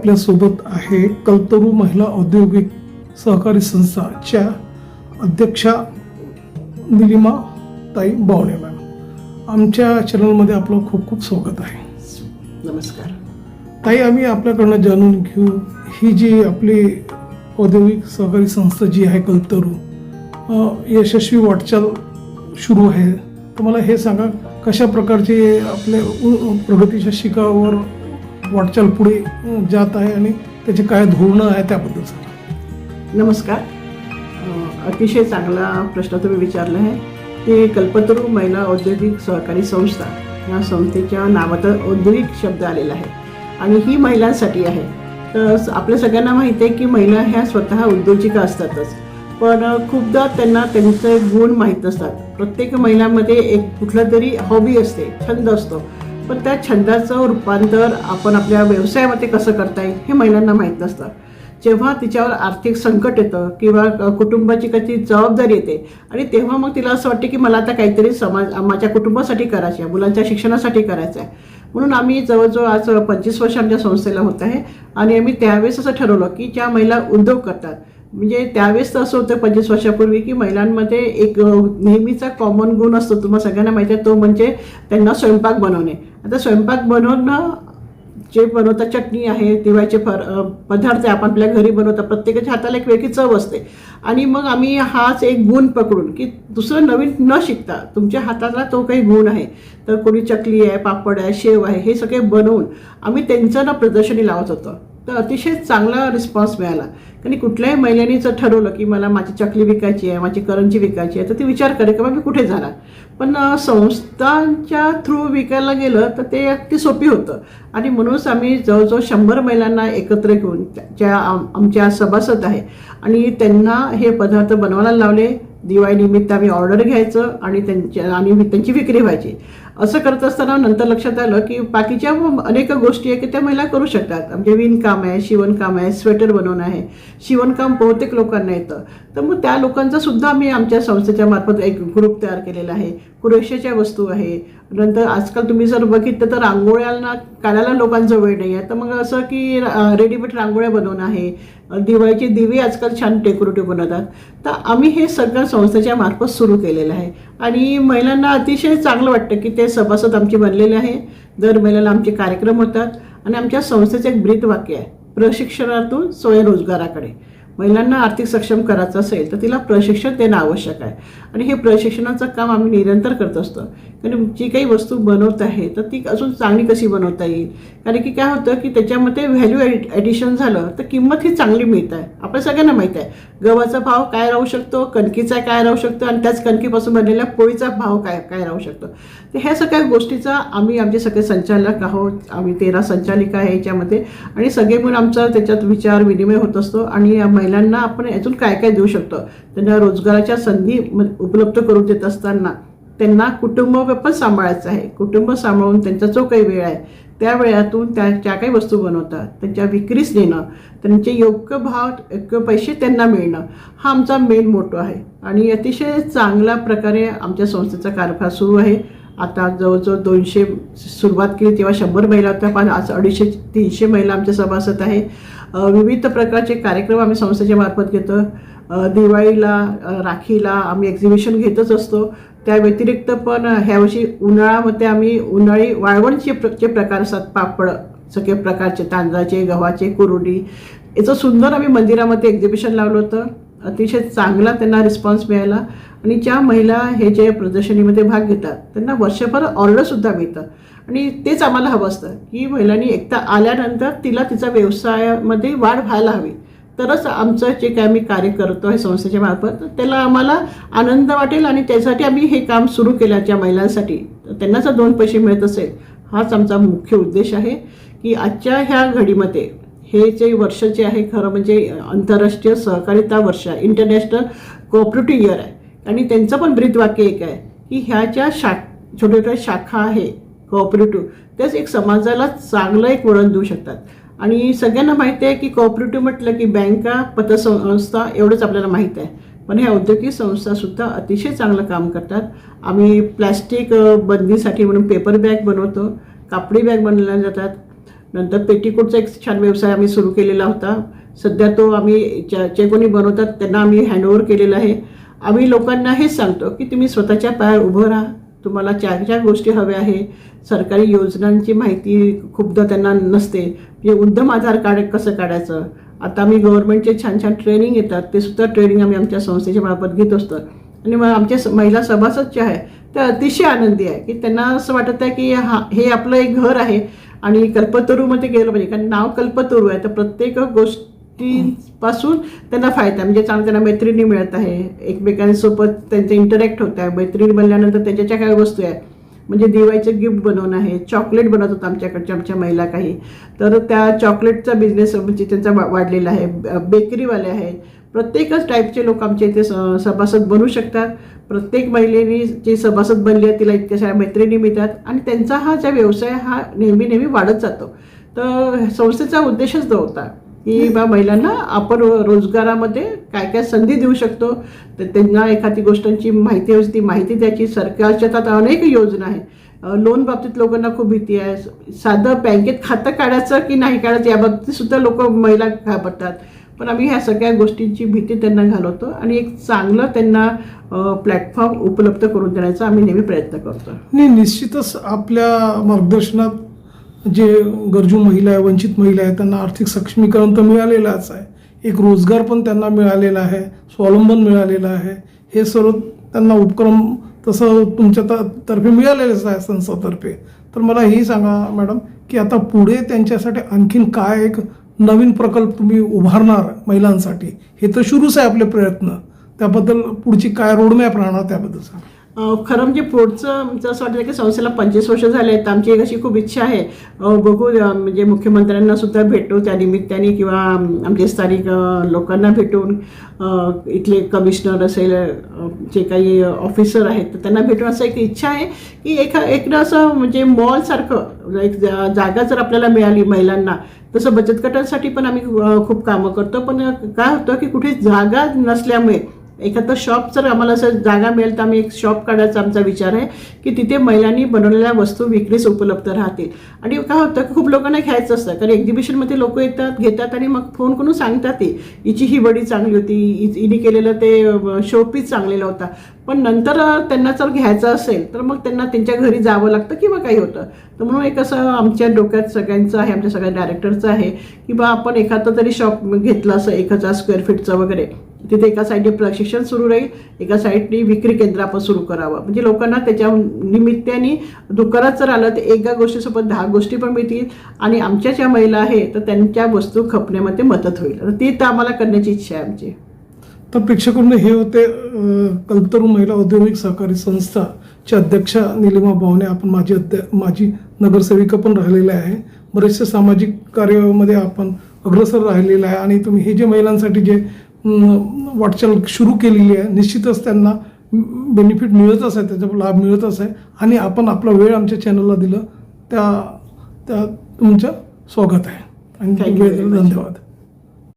आपल्यासोबत आहे कल्तरू महिला औद्योगिक सहकारी संस्थाच्या अध्यक्षा निलिमा ताई बावणे मॅम. आमच्या चॅनलमध्ये आपलं खूप खूप स्वागत आहे. नमस्कार. ताई आम्ही आपल्याकडनं जाणून घेऊ ही जी आपली औद्योगिक सहकारी संस्था जी आहे कल्तरू यशस्वी वाटचाल सुरू आहे. तर मला हे सांगा कशा प्रकारचे आपले उ- प्रगतीच्या शिखरावर वाटचाल पुढे जात आहे आणि त्याचे काय धोरणं आहे त्याबद्दल सांगा. नमस्कार. अतिशय चांगला प्रश्न तुम्ही विचारला आहे. की कल्पतरू महिला औद्योगिक सहकारी संस्था या संस्थेच्या नावात औद्योगिक शब्द आलेला आहे आणि ही महिलांसाठी आहे. तर आपल्या सगळ्यांना माहिती आहे की महिला ह्या स्वतः उद्योजिका असतातच. पण खूपदा त्यांना त्यांचे गुण माहीत नसतात. प्रत्येक महिलांमध्ये एक कुठला तरी हॉबी असते छंद असतो. पण त्या छंदाचं रूपांतर आपण आपल्या व्यवसायामध्ये कसं करता येईल हे महिलांना माहीत नसतं. जेव्हा तिच्यावर आर्थिक संकट येतं किंवा कुटुंबाची काही जबाबदारी येते आणि तेव्हा मग तिला असं वाटतं की मला आता काहीतरी समाज माझ्या कुटुंबासाठी करायचं आहे मुलांच्या शिक्षणासाठी करायचं आहे म्हणून आम्ही जवळजवळ आज पंचवीस वर्ष आमच्या संस्थेला होत आहे आणि आम्ही त्यावेळेस असं ठरवलं की ज्या महिला उद्योग करतात म्हणजे त्यावेळेस तर असं होतं पंचवीस वर्षापूर्वी की महिलांमध्ये एक नेहमीचा कॉमन गुण असतो तुम्हाला सगळ्यांना माहिती आहे तो म्हणजे त्यांना स्वयंपाक बनवणे. आता स्वयंपाक बनवणं जे बनवतात चटणी आहे दिवाळीचे फर पदार्थ आहे आपण आपल्या घरी बनवतात प्रत्येकाच्या हाताला एक वेगळी चव असते. आणि मग आम्ही हाच एक गुण पकडून की दुसरं नवीन न शिकता तुमच्या हाताला तो काही गुण आहे. तर कोणी चकली आहे पापड आहे शेव आहे हे सगळे बनवून आम्ही त्यांचं ना प्रदर्शनी लावत होतो. तर अतिशय चांगला रिस्पॉन्स मिळाला. आणि कुठल्याही महिलेने जर ठरवलं की मला माझी चकली विकायची आहे माझी करंजी विकायची आहे तर ती विचार करे की मी कुठे जाणार. पण संस्थांच्या थ्रू विकायला गेलं तर ते अगदी सोपी होतं. आणि म्हणूनच आम्ही जवळजवळ शंभर महिलांना एकत्र घेऊन त्या- ज्या आम- आमच्या सभासद आहे आणि त्यांना हे पदार्थ बनवायला लावले. दिवाळीनिमित्त आम्ही ऑर्डर घ्यायचं आणि त्यांच्या आणि त्यांची विक्री व्हायची. असं करत असताना नंतर लक्षात आलं की बाकीच्या अनेक गोष्टी आहे की त्या महिला करू शकतात. म्हणजे विणकाम आहे शिवणकाम आहे स्वेटर बनवणं आहे. शिवणकाम बहुतेक लोकांना येतं. तर मग त्या लोकांचा सुद्धा आम्ही आमच्या संस्थेच्या मार्फत एक ग्रुप तयार केलेला आहे. कुरेशाच्या वस्तू आहे नंतर आजकाल तुम्ही जर बघितलं तर रांगोळ्यांना काढायला लोकांचा वेळ नाही आहे तर मग असं की रेडीमेड रांगोळ्या बनवणं आहे. दिवाळीचे दिवे आजकाल छान डेकोरेटिव्ह बनवतात. तर आम्ही हे सगळं संस्थेच्या मार्फत सुरू केलेलं आहे. आणि महिलांना अतिशय चांगलं वाटतं की ते सभासद आमचे बनलेले आहे. दर महिन्याला आमचे कार्यक्रम होतात. आणि आमच्या संस्थेचं एक ब्रीद वाक्य आहे. प्रशिक्षणातून स्वयंरोजगाराकडे. महिलांना आर्थिक सक्षम करायचं असेल तर तिला प्रशिक्षण देणं आवश्यक आहे. आणि हे प्रशिक्षणाचं काम आम्ही निरंतर करत असतो. कारण जी काही वस्तू बनवत आहे तर ती अजून चांगली कशी बनवता येईल? कारण की काय होतं की त्याच्यामध्ये व्हॅल्यू ॲडिशन झालं तर किंमत ही चांगली मिळत आहे. आपल्या सगळ्यांना माहीत आहे. गव्हाचा भाव काय राहू शकतो? कणकीचा काय राहू शकतो? आणि त्याच कणकीपासून बनलेल्या पोळीचा भाव काय काय राहू शकतो? तर ह्या सगळ्या गोष्टीचा आम्ही आमचे सगळे संचालक आहोत. आम्ही तेरा संचालिका आहे याच्यामध्ये. आणि सगळे मिळून आमचा त्याच्यात विचार विनिमय होत असतो. आणि या महिलांना आपण यातून काय काय देऊ शकतो? त्यांना रोजगाराच्या संधी उपलब्ध करून देत असताना त्यांना कुटुंब पण सांभाळायचं आहे. कुटुंब सांभाळून त्यांचा जो काही वेळ आहे त्या वेळातून त्या ज्या काही वस्तू बनवतात त्यांच्या विक्रीस देणं त्यांचे योग्य भाव योग्य पैसे त्यांना मिळणं हा आमचा मेन मोटो आहे. आणि अतिशय चांगल्या प्रकारे आमच्या संस्थेचा कारभार सुरू आहे. आता जवळजवळ दोनशे सुरुवात केली तेव्हा शंभर महिला होत्या पण आज अडीचशे तीनशे महिला आमच्या सभासद आहे. विविध प्रकारचे कार्यक्रम आम्ही संस्थेच्या मार्फत घेतो. दिवाळीला राखीला आम्ही एक्झिबिशन घेतच असतो. त्या व्यतिरिक्त पण ह्यावर्षी उन्हाळ्यामध्ये आम्ही उन्हाळी वाळवणचे प्र जे प्रकार असतात. पापड सगळे प्रकारचे तांदळाचे गव्हाचे कुरुडी. याचं सुंदर आम्ही मंदिरामध्ये एक्झिबिशन लावलं होतं. अतिशय चांगला त्यांना रिस्पॉन्स मिळाला. आणि ज्या महिला हे जे प्रदर्शनीमध्ये भाग घेतात त्यांना वर्षभर ऑर्डरसुद्धा मिळतं. आणि तेच आम्हाला हवं असतं की महिलांनी एकदा आल्यानंतर तिला तिचा व्यवसायामध्ये वाढ व्हायला हवी. तरच आमचं जे काय आम्ही कार्य करतो आहे संस्थेच्या मार्फत त्याला आम्हाला आनंद वाटेल आणि त्यासाठी आम्ही हे काम सुरू केलं ज्या महिलांसाठी. त्यांना जर दोन पैसे मिळत असेल हाच आमचा मुख्य उद्देश आहे की आजच्या ह्या घडीमध्ये हे जे वर्ष जे आहे खरं म्हणजे आंतरराष्ट्रीय सहकारिता वर्ष इंटरनॅशनल कोऑपरेटिव्ह इयर आहे आणि त्यांचं पण ब्रीद वाक्य एक आहे की ह्या ज्या शा छोट्या छोट्या शाखा आहे कोऑपरेटिव्ह त्याच एक समाजाला चांगलं एक वळण देऊ शकतात. आणि सगळ्यांना माहिती आहे की कोऑपरेटिव्ह म्हटलं की बँका पतसंस्था एवढंच आपल्याला माहीत आहे. पण ह्या औद्योगिक संस्थासुद्धा अतिशय चांगलं काम करतात. आम्ही प्लॅस्टिक बंदीसाठी म्हणून पेपर बॅग बनवतो कापडी बॅग बनवल्या जातात. नंतर पेटीकोटचा एक छान व्यवसाय आम्ही सुरू केलेला होता. सध्या तो आम्ही ज्या जे कोणी बनवतात त्यांना आम्ही हँडओव्हर केलेला आहे. आम्ही लोकांना हेच सांगतो की तुम्ही स्वतःच्या पायावर उभं राहा. तुम्हाला चार चार गोष्टी हव्या आहे सरकारी योजनांची माहिती खूपदा त्यांना नसते. म्हणजे उद्यम आधार कार्ड कसं काढायचं? आता आम्ही गव्हर्नमेंटचे छान छान ट्रेनिंग येतात ते सुद्धा ट्रेनिंग आम्ही आमच्या संस्थेच्या मार्फत घेत असतो. आणि मग आमच्या स- महिला सभासद जे आहे त्या अतिशय आनंदी आहे की त्यांना असं वाटत आहे की हा हे आपलं एक घर आहे. आणि कल्पतरूमध्ये गेलं पाहिजे कारण नाव कल्पतरू आहे. तर प्रत्येक गोष्ट गोष्टीपासून त्यांना फायदा म्हणजे चांगलं त्यांना मैत्रिणी मिळत आहे. एकमेकांसोबत त्यांचे इंटरॅक्ट होत आहे. मैत्रिणी बनल्यानंतर त्याच्याच्या काय वस्तू आहे. म्हणजे दिवाळीचं गिफ्ट बनवणं आहे. चॉकलेट बनवतात आमच्याकडच्या आमच्या महिला काही. तर त्या चॉकलेटचा बिझनेस म्हणजे त्यांचा वा- वाढलेला आहे. बेकरीवाले आहेत. प्रत्येकच टाईपचे लोक आमच्या इथे स- सभासद बनू शकतात. प्रत्येक महिलेनी जी सभासद बनली आहे तिला इतक्या साऱ्या मैत्रिणी मिळतात. आणि त्यांचा हा ज्या व्यवसाय हा नेहमी नेहमी वाढत जातो. तर संस्थेचा उद्देशच तो होता. की बा महिलांना आपण रोजगारामध्ये काय काय संधी देऊ शकतो? तर त्यांना एखादी गोष्टांची माहिती हवी ती माहिती द्यायची. सरकारच्या तर आता अनेक योजना आहेत. लोन बाबतीत लोकांना खूप भीती आहे. साधं बँकेत खातं काढायचं की नाही काढायचं या बाबतीत सुद्धा लोक महिला घाबरतात. पण आम्ही ह्या सगळ्या गोष्टींची भीती त्यांना घालवतो आणि एक चांगलं त्यांना प्लॅटफॉर्म उपलब्ध करून देण्याचा आम्ही नेहमी प्रयत्न करतो. आणि निश्चितच आपल्या मार्गदर्शनात जे गरजू महिला आहे वंचित महिला आहे त्यांना आर्थिक सक्षमीकरण तर मिळालेलंच आहे. एक रोजगार पण त्यांना मिळालेला आहे स्वावलंबन मिळालेलं आहे. हे सर्व त्यांना उपक्रम तसं तुमच्या त- तर्फे मिळालेलंच आहे संस्थातर्फे. तर मला हेही सांगा मॅडम की आता पुढे त्यांच्यासाठी आणखीन काय एक नवीन प्रकल्प तुम्ही उभारणार महिलांसाठी? हे तर सुरूच आहे आपले प्रयत्न. त्याबद्दल पुढची काय रोडमॅप राहणार त्याबद्दल सांगा. खरं म्हणजे पुढचं आमचं असं वाटतं की संस्थेला पंचवीस वर्ष झाले आहेत. तर आमची एक अशी खूप इच्छा आहे. बघू म्हणजे मुख्यमंत्र्यांना सुद्धा भेटू त्या निमित्ताने किंवा आमचे स्थानिक लोकांना भेटून इथले कमिशनर असेल जे काही ऑफिसर आहेत तर त्यांना भेटून असं एक इच्छा आहे की एका एकदा असं म्हणजे मॉलसारखं एक जागा जर आपल्याला मिळाली महिलांना तसं बचत गटांसाठी पण आम्ही खूप कामं करतो. पण काय होतं की कुठे जागा नसल्यामुळे एखादं शॉप जर आम्हाला असं जागा मिळेल तर आम्ही एक शॉप काढायचा आमचा विचार आहे की तिथे महिलांनी बनवलेल्या वस्तू विक्रीस उपलब्ध राहतील. आणि काय होतं की खूप लोकांना घ्यायचं असतं कारण एक्झिबिशनमध्ये लोक येतात घेतात आणि मग फोन करून सांगतात ते हिची ही बडी चांगली होती हिने केलेलं ते शोपीस चांगलेला होता. पण नंतर त्यांना जर घ्यायचं असेल तर मग त्यांना त्यांच्या घरी जावं लागतं किंवा काही होतं. तर म्हणून एक असं आमच्या डोक्यात सगळ्यांचं आहे आमच्या सगळ्या डायरेक्टरचं आहे की बा आपण एखादं तरी शॉप घेतलं असं एक हजार स्क्वेअर फीटचं वगैरे. तिथे एका साईडने प्रशिक्षण सुरू राहील एका साईडने विक्री केंद्र आपण सुरू करावं. म्हणजे लोकांना त्याच्या निमित्ताने दुकानात जर आलं तर एका गोष्टीसोबत दहा गोष्टी पण मिळतील. आणि आमच्या ज्या महिला आहे तर त्यांच्या वस्तू खपण्यामध्ये मदत होईल. ती तर आम्हाला करण्याची इच्छा आहे आमची. तर प्रेक्षकांना हे होते कल्पतरू महिला औद्योगिक सहकारी संस्था चे अध्यक्षा निलिमा भावने. आपण माझी अध्य माझी नगरसेविका पण राहिलेल्या आहे. बरेचसे सामाजिक कार्यामध्ये आपण अग्रसर राहिलेलं आहे. आणि तुम्ही हे जे महिलांसाठी जे वाटचाल सुरू केलेली आहे. निश्चितच त्यांना बेनिफिट मिळतच आहे त्याचा लाभ मिळतच आहे. आणि आपण आपला वेळ आमच्या चॅनलला दिलं. त्या त्या तुमचं स्वागत आहे. आणि वेळ. धन्यवाद.